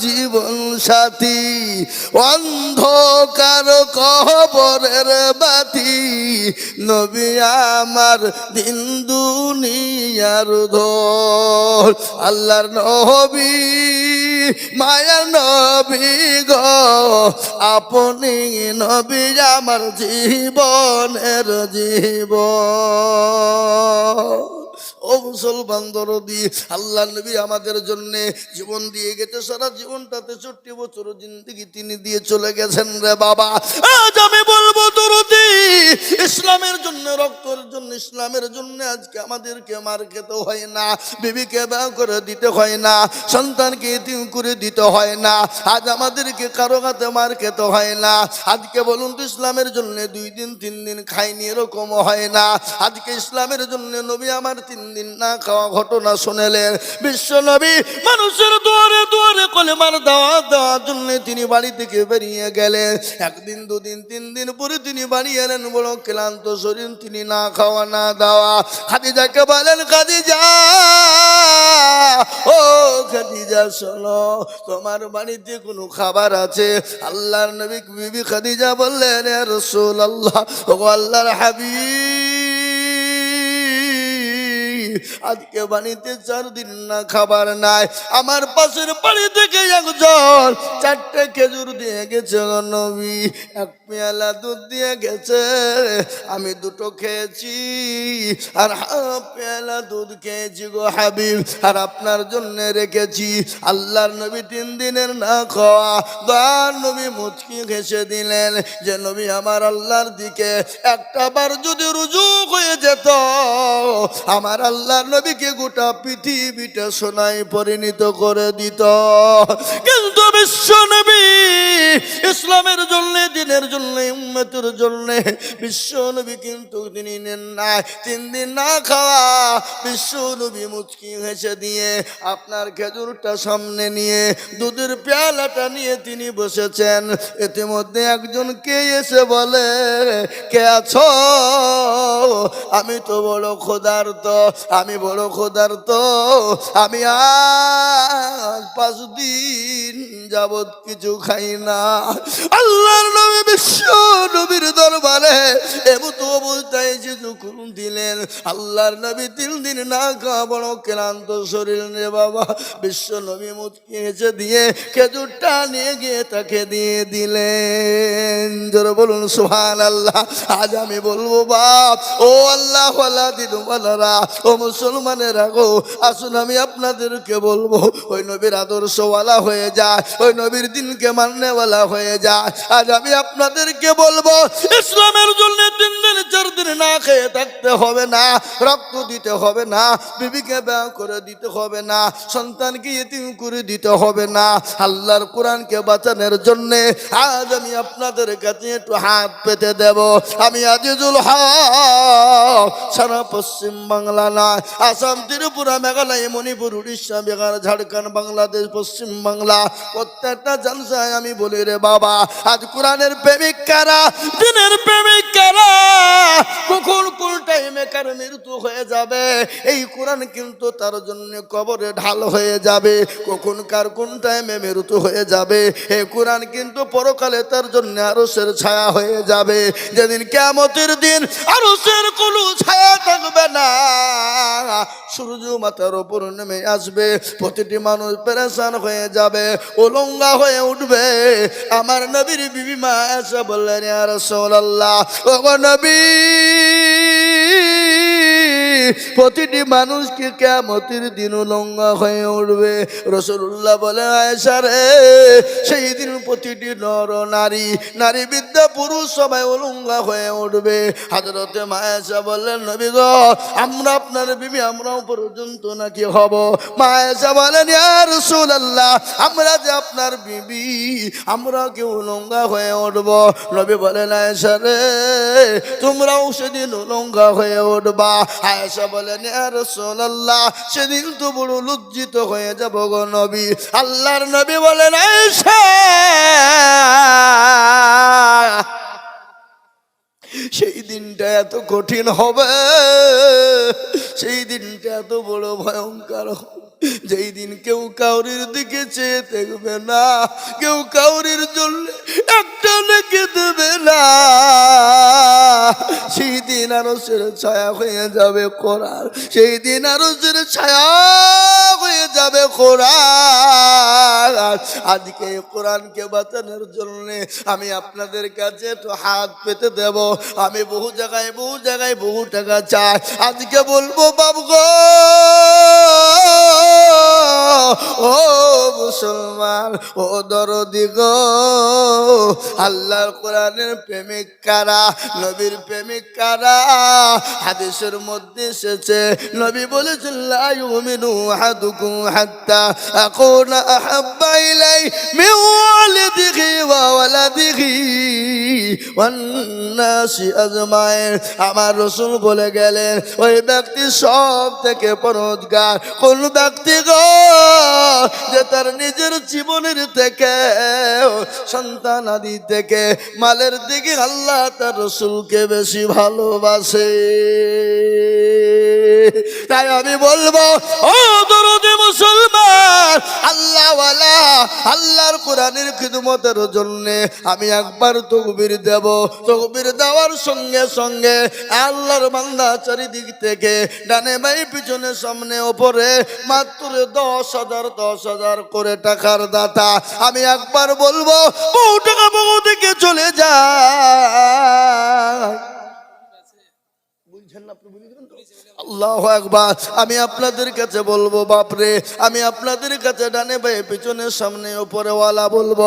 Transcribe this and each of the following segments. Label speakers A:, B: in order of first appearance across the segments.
A: জীবন সাথী, অন্ধকার কবরের বাতি। নবী আমার দিন দুনিয়ার ধর আল্লাহর নবী, মায়া নবী গো। আপনি নবী আমার জীবনের জীবন। ও মুসলমান দরদি আল্লাহ নবী আমাদের জন্যে জীবন দিয়ে গেছে, সারা জীবনটাতে চোট্টি বছর জিন্দগি তিনি দিয়ে চলে গেছেন রে বাবা। আজ আমি দরদি ইসলামের জন্য জন্য, ইসলামের জন্য আজকে আমাদেরকে মার খেতে হয় না, বিবিকে ব্যয় করে দিতে হয় না, সন্তানকে এতিম করে দিতে হয় না, আজ আমাদেরকে কারও হাতে মার খেতে হয় না। আজকে বলুন তো, ইসলামের জন্য দুই দিন, তিন দিন খাইনি এরকম হয় না। আজকে ইসলামের জন্য নবী আমার তিন দিন না খাওয়া ঘটনা শুনেলেন। বিশ্ব নবী মানুষের দুয়ারে দুয়ারে কলেমার দাওয়া দেওয়ার জন্য তিনি বাড়ি থেকে বেরিয়ে গেলেন। একদিন, দুদিন, তিন দিন পরে তিনি বাড়ি এলেন বলো ক্লান্ত শরীর, তিনি না খাওয়া, না দাওয়া। খাদিজাকে বলেন, খাদিজা, ও খাদিজা, শোনো, তোমার বাড়িতে কোনো খাবার আছে? আল্লাহর নবী বিবি খাদিজা বললেন রসুল আল্লাহ ও আল্লাহর হাবিব। আজকে বাড়িতে চার দিন না খাবার নাই। আমার পাশের বাড়ি থেকে একজন চারটে খেজুর দিয়ে গেছে নবী, এক পেয়ালা দুধ দিয়ে গেছে। আমি দুটো খেয়েছি আর হাফ পেয়ালা দুধ খেয়েছি গো হাবিব, আর আপনার জন্য রেখেছি। আল্লাহর নবী তিন দিনের না খাওয়া, দয়ার নবী মুচকি ঘেসে দিলেন যে, নবী, আমার আল্লাহর দিকে একটা বার যদি রুজু হয়ে যেত, আমার আল্লাহর নবীকে গোটা পৃথিবীটা সোনায় পরিণত করে দিত। কিন্তু বিশ্ব নবী ইসলামের জন্য, দিনের জন্য, উম্মতের জন্য বিশ্ব নবী কিন্তু তিনি নেন না। তিন দিন না খাওয়া বিশ্ব নবী মুচকি হেসে দিয়ে আপনার খেজুরটা সামনে নিয়ে, দুধের পেয়ালাটা নিয়ে তিনি বসেছেন। ইতিমধ্যে একজন কে এসে বলে, কে আছো? আমি তো বড় ক্ষুধার্ত। আমি বড় ক্ষুধার্ত, আমি আজ পাঁচ দিন যাবৎ কিছু খাই না। আল্লাহর নবী বিশ্ব নবীর দরবারে এমত অবস্থায় যে যখন দিলেন, আল্লাহর নবী তিন দিন না খাওয়া বড় ক্লান্ত শরীর রে বাবা। বিশ্ব নবী মুচকি দিয়ে খেজুরটা নিয়ে গিয়ে তাকে দিয়ে দিলেন। জোরে বলুন সুহান আল্লাহ আজ আমি বলব, বাপ, ও আল্লাহ দিনওয়ালারা, ও মুসলমানেরা গো, আসুন আমি আপনাদেরকে বলব, ওই নবীর আদর্শওয়ালা হয়ে যায় ওই নবীর দিনকে মান্যওয়ালা হয়ে যায় আজ আমি আপনাদেরকে বলব, ইসলামের জন্য তিন দিন, চার দিন না খেয়ে থাকতে হবে না, রক্ত দিতে হবে না, বিবিকে ব্যয় করে দিতে হবে না, সন্তানকে ইতিম করে দিতে হবে না, আল্লাহর কোরআনকে বাঁচানোর জন্যে আজ আমি আপনাদের কাছে একটু হাত পেতে দেব। আমি আজিজুল হক, সারা পশ্চিম বাংলা নয়। আসাম ত্রিপুরা মেঘালয়, মণিপুর, উড়িষ্যা, বিহার, ঝাড়খণ্ড, বাংলাদেশ, পশ্চিম বাংলা, প্রত্যেকটা জলসায় আমি বলি রে বাবা, আজ কোরআনের প্রেমিক কারা দিনের প্রেমিক কারা কখন কোন টাইমে কার মৃত্যু হয়ে যাবে? এই কোরআন কিন্তু তার জন্য কবরে ঢাল হয়ে যাবে, কখন কার কোন টাইমে মৃত্যু হয়ে যাবে? এই কোরআন কিন্তু পরকালে তার জন্য আরসের ছায়া হয়ে যাবে, যেদিন কেমতের দিন আরসের কোনো ছায়া থাকবে না। সূর্য মাথার ওপর নেমে আসবে, প্রতিটি মানুষ পেরেশান হয়ে যাবে ওলঙ্গা হয়ে উঠবে। আমার নবীর বিবি মা এসে বললেন আর সোল্লাহ ও নবী প্রতিটি মানুষকে কেমতির দিন উলঙ্গা হয়ে উঠবে। রসুল্লাহ বলে আয়সা রে, সেই দিন প্রতিটি নর, নারী নারী বিদ্যা পুরুষ সবাই উলঙ্গা হয়ে উঠবে। হাজরতে মায়েশা বললেন, নবী গো, আমরা আপনার বিবি, আমরাও পর্যন্ত নাকি হব। মায়েশা বলেন রসুল আল্লাহ আমরা যে আপনার বিবি আমরা কেউ উলঙ্গা হয়ে উঠব? নবী বলেন আয়সা রে, তোমরাও সেদিন উলঙ্গা হয়ে উঠবা। আয়েশা বলেন রসোল্লাহ সেদিন তো বড় লজ্জিত হয়ে যাব গো নবী। আল্লাহর নবী বলেন, আয়েশা! সেই দিনটা এত কঠিন হবে, সেই দিনটা এত বড় ভয়ঙ্কর হবে। যেই দিন কেউ কাউরির দিকে চেয়ে দেখবে না, কেউ কাউরির জন্য একটা লেগে দেবে না। সেই দিন আরও সেরে ছায়া হয়ে যাবে কোরআন, সেই দিন আরও সেরে ছায়া হয়ে যাবে কোরআন। আজকে কোরআনকে বাঁচানোর জন্য আমি আপনাদের কাছে একটু হাত পেতে দেব। আমি বহু জায়গায় বহু জায়গায় বহু টাকা চাই। আজকে বলব বাবু গো ও মুসলমান, ও দরদি গো। আল্লাহর কোরআনের প্রেমিক কারা? নবীর প্রেমিক কারা? হাদিসের মধ্যে এসেছে, নবী বলেছেন হাত্তা আমার রাসূল বলে গেলেন, ওই ব্যক্তি সব থেকে পরোজগার কোন ব্যক্তি যে তার নিজের জীবনের থেকে, সন্তান আদি থেকে মালের দিকে আল্লাহ তার রসুলকে বেশি ভালোবাসে। তাই আমি বলব, ও দরদে মুসলমান আল্লাহর কোরআনের খিদমতের জন্য আমি একবার তকবির দেব। তকবির দেওয়ার সঙ্গে সঙ্গে আল্লাহর বান্দা চারিদিক থেকে ডানে বাই পিছনে সামনে, ওপরে মাত্র দশ হাজার দশ হাজার করে টাকার দাতা আমি একবার বলব বহু টাকা বহু দিকে চলে যায় বুঝছেন না, আপনি? আল্লাহ একবার আমি আপনাদের কাছে বলব, বাপরে, আমি আপনাদের কাছে ডানে ভাই পিছনে সামনে ওপরে ওয়ালা বলব।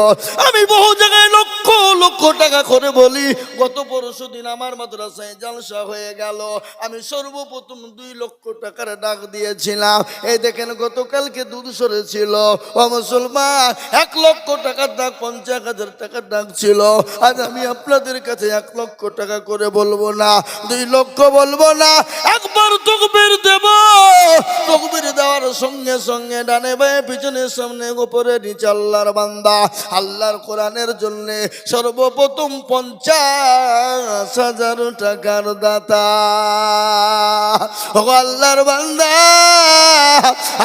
A: আমি বহু জায়গায় লক্ষ লক্ষ টাকা করে বলি, গত পরশু দিন আমার মাদ্রাসায় জালসা হয়ে গেল। আমি সর্বপ্রথম দুই লক্ষ টাকার ডাক দিয়েছিলাম। এই দেখেন, গতকালকে দুধ সরেছিল ও মুসলমান, এক লক্ষ টাকার ডাক, পঞ্চাশ হাজার টাকার ডাক ছিল। আজ আমি আপনাদের কাছে এক লক্ষ টাকা করে বলব না, দুই লক্ষ বলব না, একবার তকবির দেব তকবির দেওয়ার সঙ্গে ডানে বায়ে, পিছনে সামনে উপরে নিচে আল্লাহর বান্দা। আল্লাহর কোরআনের জন্য সর্বপ্রথম পঞ্চাশ হাজার টাকার দাতা। ও আল্লাহর বান্দা,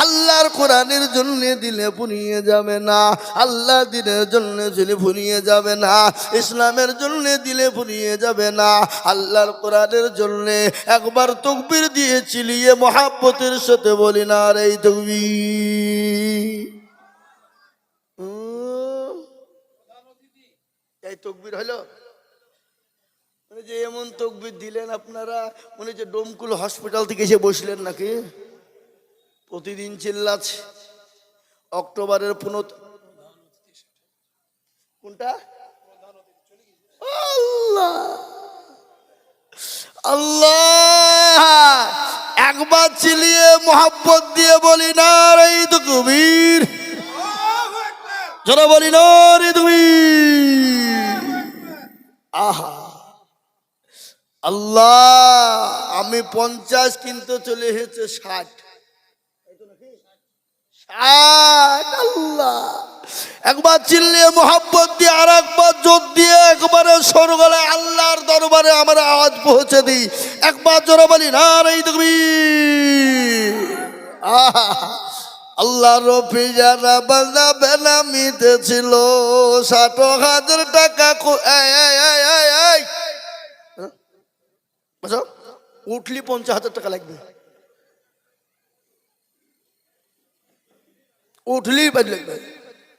A: আল্লাহর কোরআনের জন্য দিলে ফুরিয়ে যাবে না। আল্লাহ দিনের জন্য দিলে ফুরিয়ে যাবে না। ইসলামের জন্য দিলে ফুরিয়ে যাবে না। আল্লাহর কোরআনের জন্য একবার তকবির দিয়ে চিলিয়ে মহাব্বতের সাথে বলি না রে তকবি এই তকবির হলো? মানে যে এমন তকবির দিলেন আপনারা, মনে হচ্ছে ডোমকুল হসপিটাল থেকে এসে বসলেন নাকি? প্রতিদিন চিল্লাচ্ছে। অক্টোবরের পুনত কোনটা? আল্লাহ! আল্লাহ! একবার চিলিয়ে মোহাব্বত দিয়ে বলি না রে তো কবির বলি না রে তুমি আহা। আল্লাহ, আমি পঞ্চাশ কিন্তু চলে এসেছে ষাট। আল্লাহ একবার চিল্লিয়ে মোহাব্বত দিয়ে আর একবার জোর দিয়ে একবারে সরগলায় আল্লাহর দরবারে আমার আওয়াজ পৌঁছে দিই একবার জোরে বলি না রে তুমি আল্লাহ রফি যারা বাজা বেনামিতে ছিল ষাট হাজার টাকা। হ্যাঁ? বুঝো? উঠলি পঞ্চাশ হাজার টাকা লাগবে উঠলি বাজ লাগবে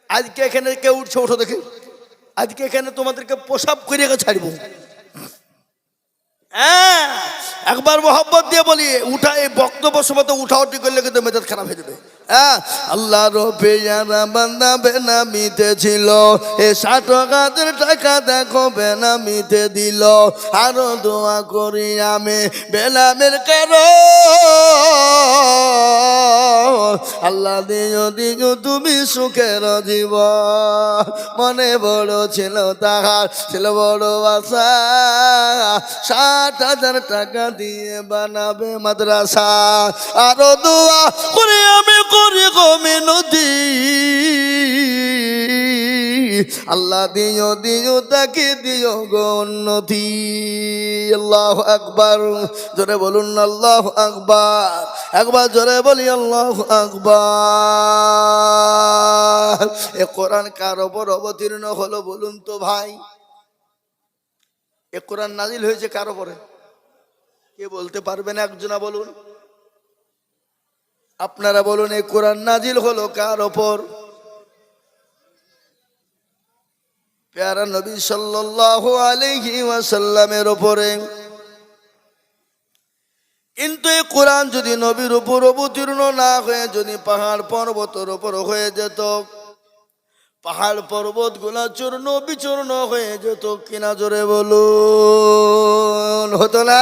A: আজকে এখানে কে উঠছে ওঠো দেখে। আজকে এখানে তোমাদেরকে পোশাক করিয়ে ছাড়বো। হ্যাঁ। একবার মোহাম্মত দিয়ে বলি উঠা এই বক্তব্য সময় তো উঠা উঠি করলে কিন্তু মেজাজ খারাপ হয়ে যাবে। আল্লাহ রবে যারা বান্দা বেনামিতে ছিল। এ ষাট হাজার টাকা দেখো বেনামিতে দিল। আরও দোয়া করি আমি বেনামের কারও আল্লাহ দিও দিও, তুমি সুখের জীব মনে বড় ছিল তাহার, ছিল বড় আশা। ষাট হাজার টাকা দিয়ে বানাবে মাদ্রাসা। আরও দোয়া করে আমি করি গো মিনতি। আল্লাহ দিও দিও, তাকে দিও গো উন্নতি। আল্লাহ আকবার। জোরে বলুন আল্লাহ আকবার। একবার জোরে বলি আল্লাহ আকবার। এ কোরআন কার ওপর অবতীর্ণ হলো বলুন তো ভাই? এ কোরআন নাজিল হয়েছে কার ওপরে কে বলতে পারবেন একজনা বলুন। আপনারা বলুন, এই কোরআন নাজিল হলো কার ওপর? পেয়ারা নবী সাল্লাল্লাহু আলাইহি ওয়াসাল্লামের ওপরে। কিন্তু এই কোরআন যদি নবীর উপর অবতীর্ণ না হয়ে, যদি পাহাড় পর্বতের উপর হয়ে যেত, পাহাড় পর্বতগুলা চূর্ণ বিচূর্ণ হয়ে যেত কিনা জোরে বলুন, হতো না?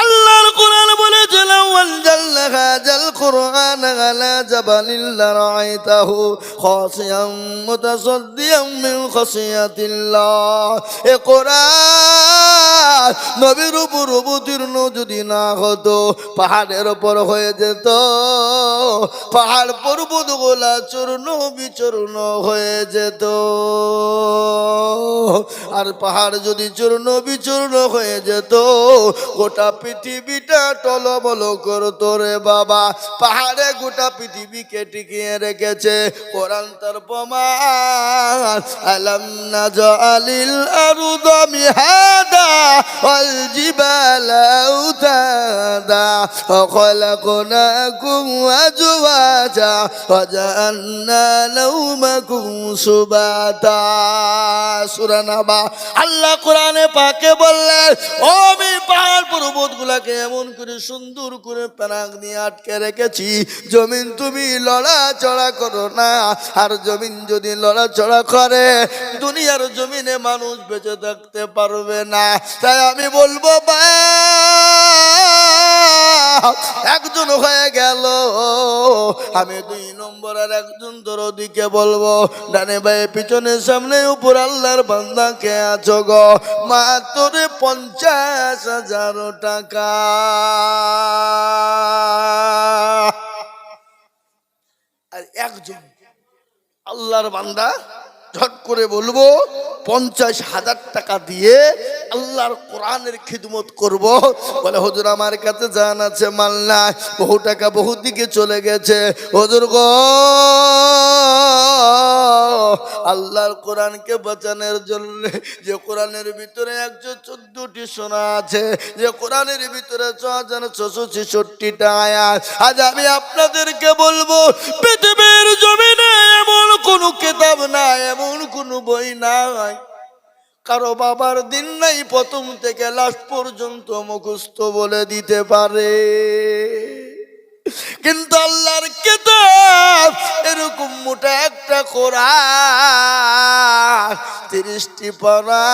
A: আল্লাহর কোরআন বলেছে লাওয়াল জাল্লা হাজাল কোরআন আলা জাবালিল লারাইতাহু খাসিয়াম মুতাসাদ্দিয়াম মিন খাসিয়াতিল্লাহ এ কোরআন নবীর উপর অবতীর্ণ যদি না হতো, পাহাড়ের উপর হয়ে যেত। পাহাড় পর্বত গোলা চূর্ণ বিচূর্ণ হয়ে যেত। আর পাহাড় যদি চূর্ণ বিচূর্ণ হয়ে যেত, গোটা পৃথিবীটা টলবল করতো রে বাবা পাহাড়ে গোটা পৃথিবীকে টিকিয়ে রেখেছে কোরআন তার প্রমাণ আলম না জালিল আরুদ মিহাদা ওয়াল জিবালা আউতাদা وخلقناكم أزواجا وجعلنا نومكم سباتا সূরা নাবা আল্লাহ কোরআনে পাকে বললেন ও আমি পাহাড় পর্বত গুলাকে এমন করে সুন্দর করে প্যানাক নিয়ে আটকে রেখেছি। জমিন তুমি লড়াচড়া করো না। আর জমিন যদি লড়াচড়া করে, দুনিয়ার জমিনে মানুষ বেঁচে থাকতে পারবে না। তাই আমি বলব, বা, একজন হয়ে গেল। আমি দুই নম্বর আর একজন তোর দিকে বলব, ডানে ভাই পিছনে সামনে উপর আল্লাহর বান্দাকে আছো গো? মাত্র পঞ্চাশ হাজার টাকা। আর একজন, আল্লাহর বান্দা ঝট করে বলব, পঞ্চাশ হাজার টাকা দিয়ে আল্লাহর কোরআনের খিদমত করব। বলে, হুজুর, আমার কাছে জান আছে, মাল নাই, বহু টাকা বহু দিকে চলে গেছে। হজুর গো, আল্লাহর কোরআনকে বাঁচানোর জন্য যে কোরআনের ভিতরে একশো চোদ্দটি সোনা আছে, যে কোরআনের ভিতরে ছ হাজার ছশো ছেষট্টিটা আয়াত, আজ আমি আপনাদেরকে বলব, পৃথিবীর জমিনে এমন কোনো নাই এমন কোনো বই নাই। কারও বাবার দিন নাই, প্রথম থেকে লাস্ট পর্যন্ত মুখস্থ বলে দিতে পারে। কিন্তু আল্লাহর কেতাব এরকম মোটা একটা কোরআন, তিরিশটি পড়া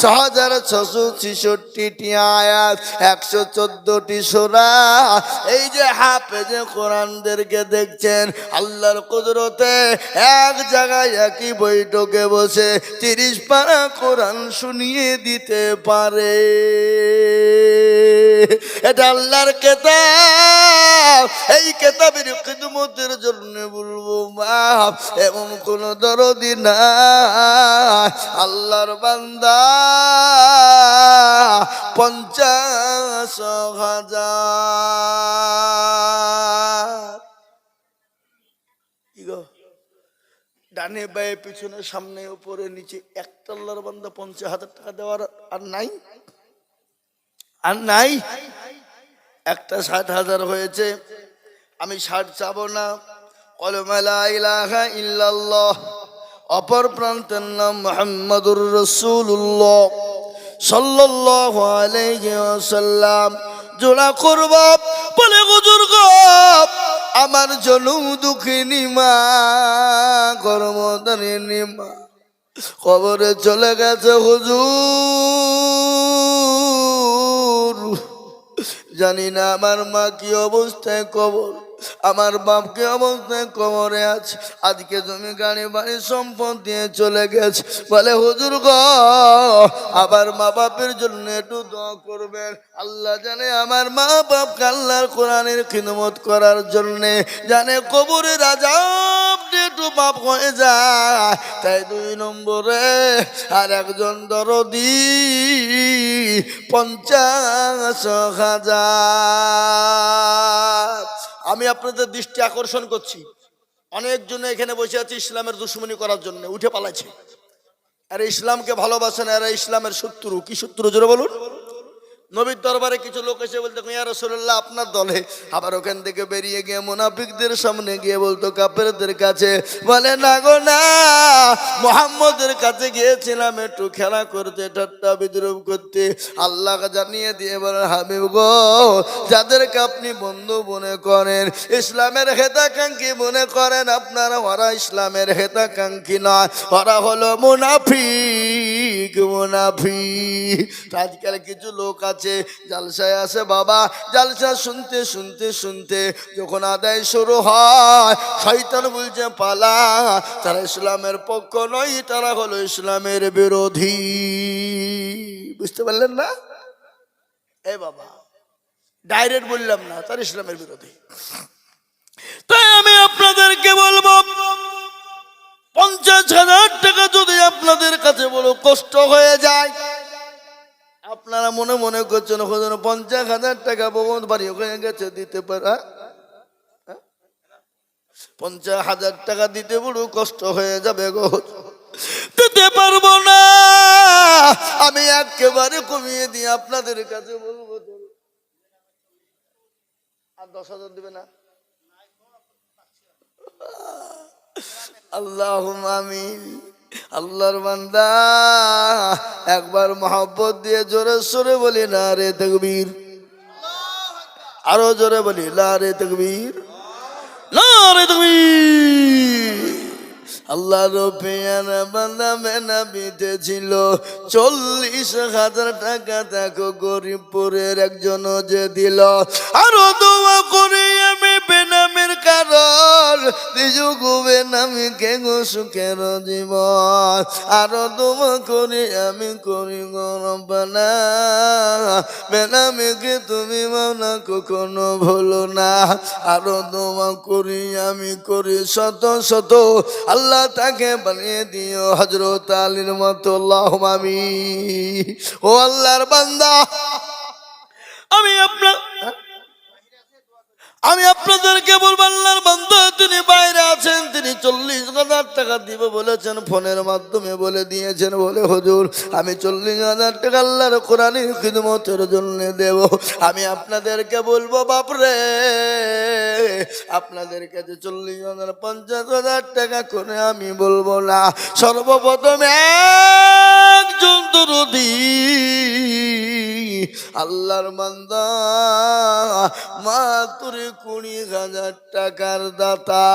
A: ছ হাজার ছশো ছেষট্টিটি আয়াত, একশো চোদ্দটি সোরা। এই যে হাফেজে কোরআনদেরকে দেখছেন, আল্লাহর কুদরতে এক জায়গায় একই বৈঠকে বসে তিরিশ পারা কোরআন শুনিয়ে দিতে পারে। এটা আল্লাহর কেতাব। এই কেতাবের খিদমতের জন্য বলব মা এমন কোন দরদি না আল্লাহর বান্দা, পঞ্চাশ হাজার। ডানে বায়ে, পিছনে সামনে, উপরে নিচে, একটা আল্লাহর বান্দা পঞ্চাশ হাজার টাকা দেওয়ার আর নাই? আর নাই? একটা ষাট হাজার হয়েছে, আমি ষাট চাবো না। ইল্লাল্লাহ, অপর প্রান্তের নাম মোহাম্মদুর রসুল্লাহ সাল্লাল্লাহু আলাইহি জোড়া করব, বলে হুজুর গো, আমার জনম দুঃখিনী মা কর্মদারিণী মা। খবরে চলে গেছে হুজুর। জানি না আমার মা কি অবস্থায় কবর। আমার বাপকে অবস্থায় কবরে আছে, আজকে জমি গাড়ি বাড়ি সম্পদ দিয়ে চলে গেছে। বলে, হুজুর গ, আবার মা বাপের জন্য একটু দোয়া করবেন। আল্লাহ জানে আমার মা বাপ আল্লাহর কোরআনের খিদমত করার জন্য জানে কবরে রাজাব একটু বাপ হয়ে যায়। তাই দুই নম্বরে আর একজন দরদি পঞ্চাশ হাজার। আমি আপনাদের দৃষ্টি আকর্ষণ করছি। অনেকজন এখানে বসে আছে ইসলামের দুশ্মনী করার জন্য, উঠে পালাইছে। আর ইসলামকে ভালোবাসেন, আর ইসলামের শত্রু, কি শত্রু জোরে বলুন? নবীর দরবারে কিছু লোক এসে বলতো, ইয়া রসুল্লাহ আপনার দলে আবার ওখান থেকে বেরিয়ে গিয়ে মুনাফিকদের সামনে গিয়ে বলতো কাপেরদের কাছে, বলে, না গো, না, মোহাম্মদের কাছে গিয়েছিলাম একটু খেলা করতে, ঠাট্টা বিদ্রুপ করতে। আল্লাহ জানিয়ে দিয়ে বলেন, হাবিব গো, যাদেরকে আপনি বন্ধু মনে করেন, ইসলামের হেতাকাঙ্ক্ষী মনে করেন, আপনারা ওরা ইসলামের হেতাকাঙ্ক্ষী নয়, ওরা হলো মুনাফিক মুনাফিক। আজকাল কিছু লোক আছে জালসায় আসে বাবা, জালসা শুনতে শুনতে শুনতে যখন আদায় শুরু হয়, শয়তান বলছে, পালা, তারা ইসলামের পক্ষ নয়, তারা হলো ইসলামের বিরোধী। বুঝতে পারলেন না? এ বাবা, ডাইরেক্ট বললাম না, তার ইসলামের বিরোধী। তাই আমি আপনাদেরকে বলব, পঞ্চাশ হাজার টাকা যদি আপনাদের কাছে বলো, কষ্ট হয়ে যায়। আপনারা মনে মনে করছেন ওখানে পঞ্চাশ হাজার টাকা ভবন বাড়ি হয়ে গেছে, দিতে পারা পঞ্চাশ হাজার টাকা দিতে বড় কষ্ট হয়ে যাবে গো। দিতে পারব না। আমি একেবারে কমিয়ে দিয়ে আপনাদের কাছে বলব। আর দশ হাজার দেবে না? আল্লাহ আমিন। আল্লাহর বান্দা, একবার মহব্বত দিয়ে জোরে সোরে বলি না রে তকবীর। আরও জোরে বলি না রে তকবীর। না রে আল্লাহর পেয়ারা বিতেছিল চল্লিশ হাজার টাকা দেখো গরিবপুরের একজন যে দিল। আরও দোয়া করে আমি বেনামের কারণ নিজু গুবে নামি কে গো সুখের জীবন। আরও দোয়া করে আমি করি গরবানা বেনামিকে তুমি মানা কখনো ভুলো না। আরও দোয়া করি আমি করি শত শত। আল্লাহ তাকে বানিয়ে দিও হজরত আলীর মতো। আমি ও আল্লাহর বান্দা। আমি আপনার আমি আপনাদেরকে বলব, আল্লাহর বান্দা, তিনি বাইরে আছেন, তিনি চল্লিশ হাজার টাকা দিবে বলেছেন, ফোনের মাধ্যমে বলে দিয়েছেন, বলে, হুজুর, আমি চল্লিশ হাজার টাকা আল্লাহর কোরআনের খিদমতের জন্য দেব। আমি আপনাদেরকে বলব, বাপরে আপনাদের কাছে চল্লিশ হাজার, পঞ্চাশ হাজার টাকা করে আমি বলব না, সর্বপ্রথম একজন দরদি আল্লাহর মান্দা মাত্র কুড়ি হাজার টাকার দাতা।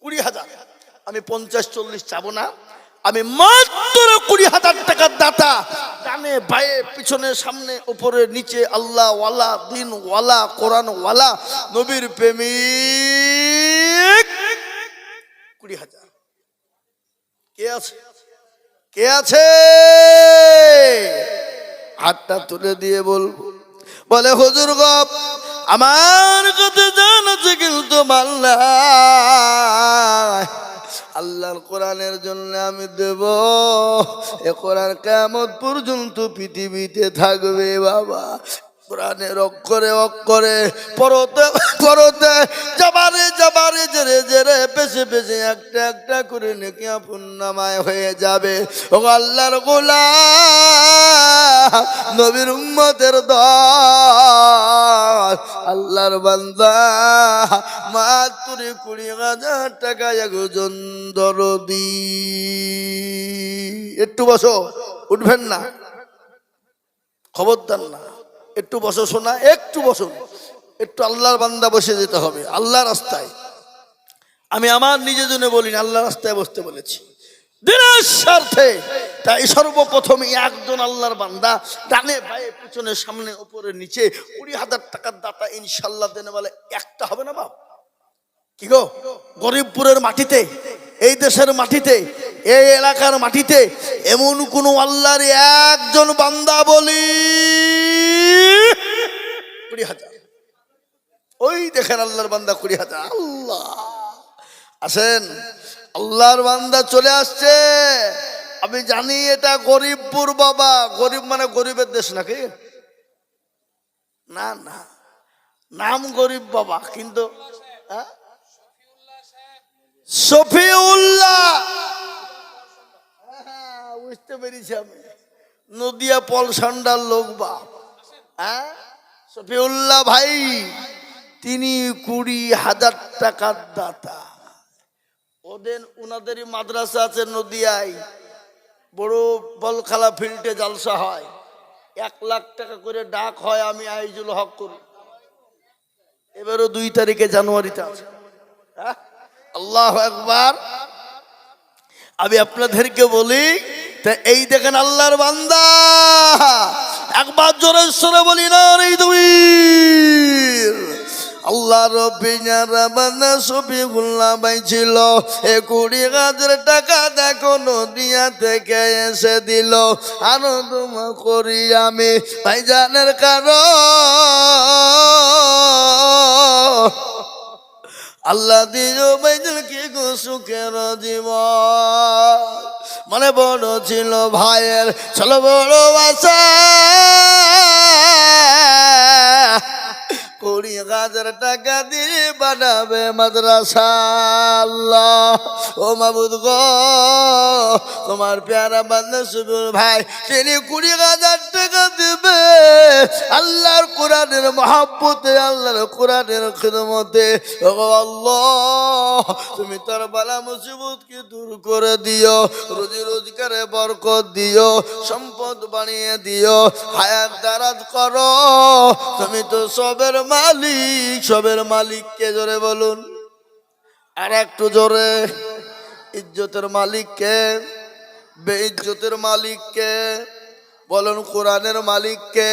A: কুড়ি হাজার। আমি পঞ্চাশ, চল্লিশ চাবো না। আমি মাত্র কুড়ি হাজার টাকার দাতা। ডানে, বায়ে, পিছনে, সামনে, উপরে, নিচে, আল্লাহ ওয়ালা, দিন ওয়ালা, কোরআন ওয়ালা, নবীর প্রেমিক। কুড়ি হাজার। কে আছে? কে আছে? হাতটা তুলে দিয়ে বলব বলে, হুজুর গপ আমার কথা জানাচ্ছে কিন্তু মাল্লা আল্লাহর কোরআনের জন্য আমি দেব। এ কোরআন কেমন পর্যন্ত পৃথিবীতে থাকবে বাবা? কোরআনের অক্ষরে অক্ষরে পরতে পরতে যাবারে যাবারে জেরে জেরে পেছে পেছে একটা একটা করে নাকি আপন নামায় হয়ে যাবে। ও আল্লাহর গোলা নবীর উম্মতের দল। আল্লাহর বান্দা, মাত্র কুড়ি হাজার টাকা একজন দরদি। একটু বসো, উঠবেন না, খবরদার না। একটু বসো শোনা একটু বসো। একটু আল্লাহর বান্দা বসে যেতে হবে আল্লাহ রাস্তায়। আমি আমার নিজের জন্য বলিনি আল্লাহ রাস্তায় বসতে বলেছি। দিনের স্বার্থে, তাই সর্বপ্রথম একজন আল্লাহর বান্দা ডানে বায়ে, পিছনে, সামনে উপরে নিচে, কুড়ি হাজার টাকার দাতা ইনশাল্লাহ দেনে বলে, একটা হবে না বাপ? কি গো? গরিবপুরের মাটিতে এই দেশের মাটিতে, এই এলাকার মাটিতে এমন কোন আল্লাহর একজন বান্দা বলি কুড়ি হাজার। ওই দেখেন আল্লাহর বান্দা কুড়ি হাজার। আল্লাহ। আসেন, আল্লাহর বান্দা চলে আসছে। আমি জানি এটা গরিবপুর বাবা। গরিব মানে গরিবের দেশ নাকি? না না। নাম গরিব বাবা, কিন্তু হ্যাঁ? শফিউল্লাহ। হ্যাঁ, বুঝতে পেরেছি আমি। নদিয়া পলসান্ডার লোক বাপ। হ্যাঁ শফিউল্লাহ ভাই তিনি কুড়ি হাজার টাকার দাতা। ওদের উনাদেরই মাদ্রাসা আছে নদিয়ায়। বড় বলখালা ফিল্ডে জালসা হয়। এক লাখ টাকা করে ডাক হয় আমি আইজুল হক করি। এবারও দুই তারিখে জানুয়ারিতে আছে। হ্যাঁ? আল্লাহ একবার আমি আপনাদেরকে বলি, তা এই দেখেন আল্লাহর বান্দা। একবার জোরে বলি না এই দুই আল্লাহ রবিনার বান্দা সবি গুল্লা বাইছিল এ কুড়ি হাজার টাকা দেখো নদিয়া থেকে এসে দিল। আনন্দ করি আমি ভাইজানের কারণ। আল্লাহ দিও বাইজল কি গো সুখের জীবন। মানে বড় ছিল ভাইয়ের চলো বড় বাসা। কুড়ি হাজার টাকা দিয়ে বানাবে মাদ্রাসা। ও মাবুদ গ, তোমার পেয়ারা বান্ধব ভাই, তিনি কুড়ি হাজার টাকা দিবে। আল্লাহর কোরআনের মহাব্বতে, আল্লাহর কোরআনের খিদমতে। তুমি তার বালা মুসিবতকে দূর করে দিও, রোজি রোজগারে বরকত দিও, সম্পদ বানিয়ে দিও, হায়াত দারাজ করো। তুমি তো সবের মালিক, সবের মালিক কে জোরে বলুন। আর একটু জোরে, ইজ্জতের মালিককে, বেইজ্জতের মালিককে, বলুন কোরআনের মালিককে।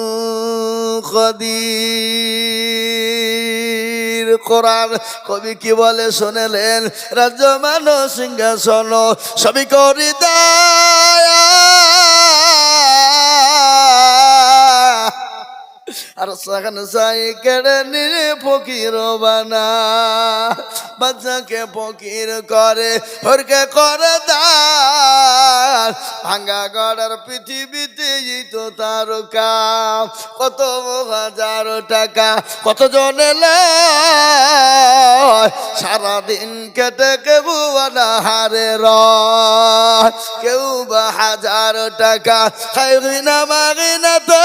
A: কদির কোরআন। কবি কি বলে শুনেলেন? রাজ্য মানো সিংহাসন সবই করি দয়া আর সাখান সাই কেড়ে নিয়ে ফকির বানা। বাচ্চাকে ফকির করে হরকে করে দান। ভাঙ্গা গড়ার পৃথিবীতে যেত তার কাম কত হাজার টাকা কত জনে সারাদিন কেটে না হারে রয়। কেউ হাজার টাকা। খাই না মাগি না তো।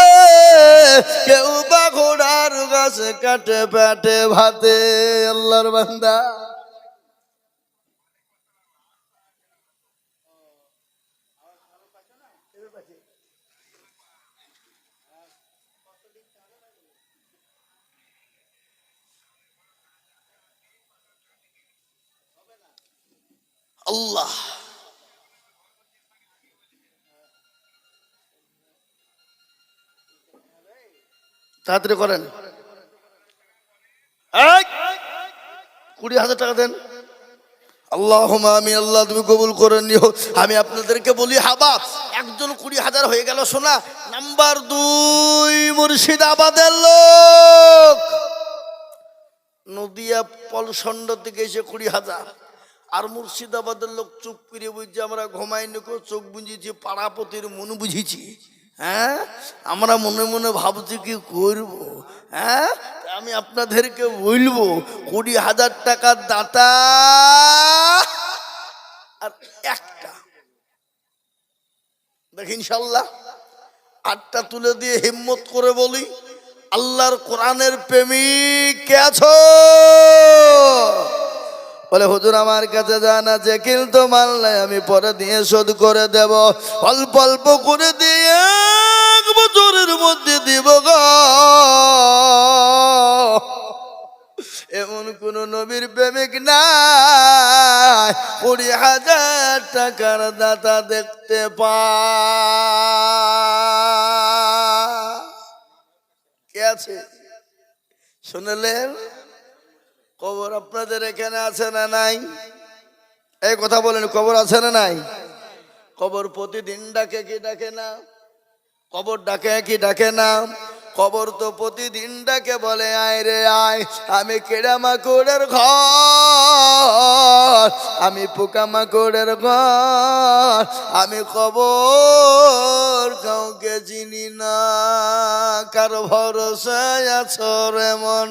A: কেউ বা ঘোড়ার গাছ কাটে পেটে ভাতে। আল্লাহর বান্দা। আল্লাহ। তাড়াতাড়ি করেন। কুড়ি হাজার টাকা দেন। আল্লাহ আমি আল্লাহ তুমি কবুল করে নিও। আমি আপনাদেরকে বলি হাবা একজন কুড়ি হাজার হয়ে গেল শোনা নাম্বার দুই মুর্শিদাবাদের লোক। নদিয়া পলসন্ড থেকে এসে কুড়ি হাজার। আর মুর্শিদাবাদের লোক চুপ করে বুঝছে আমরা ঘুমাই নিকো চোখ বুঝেছি পাড়াপতির মন বুঝেছি হ্যাঁ? আমরা মনে মনে ভাবছি কি করব? হ্যাঁ? আমি আপনাদেরকে বলব, কুড়ি হাজার টাকার দাতা আর একটা। দেখ, ইনশাল্লাহ আটটা তুলে দিয়ে হিম্মত করে বলি, আল্লাহর কোরআনের প্রেমিক কে আছো? বলে, হুজুর আমার কাছে জানা যে কিন্তু মাল নাই, আমি পরে দিয়ে শোধ করে দেব। অল্প অল্প করে দিয়ে এক বছরের মধ্যে দিব গ। এমন কোন নবীর প্রেমিক নাই, কুড়ি হাজার টাকার দাতা দেখতে পা আছে? শুনলেন? কবর আপনাদের এখানে আছে না নাই? এই কথা বলেন, কবর আছে না নাই? কবর প্রতিদিন ডাকে কি ডাকে না? কবর ডাকে কি ডাকে না? কবর তো প্রতিদিন ডাকে, বলে, আয় রে, আয়, আমি কেড়া মাকুড়ের ঘর, আমি পোকা মাকুড়ের ঘর, আমি কবর কাউকে চিনি না, কারও ভরসায় আছো রে মন।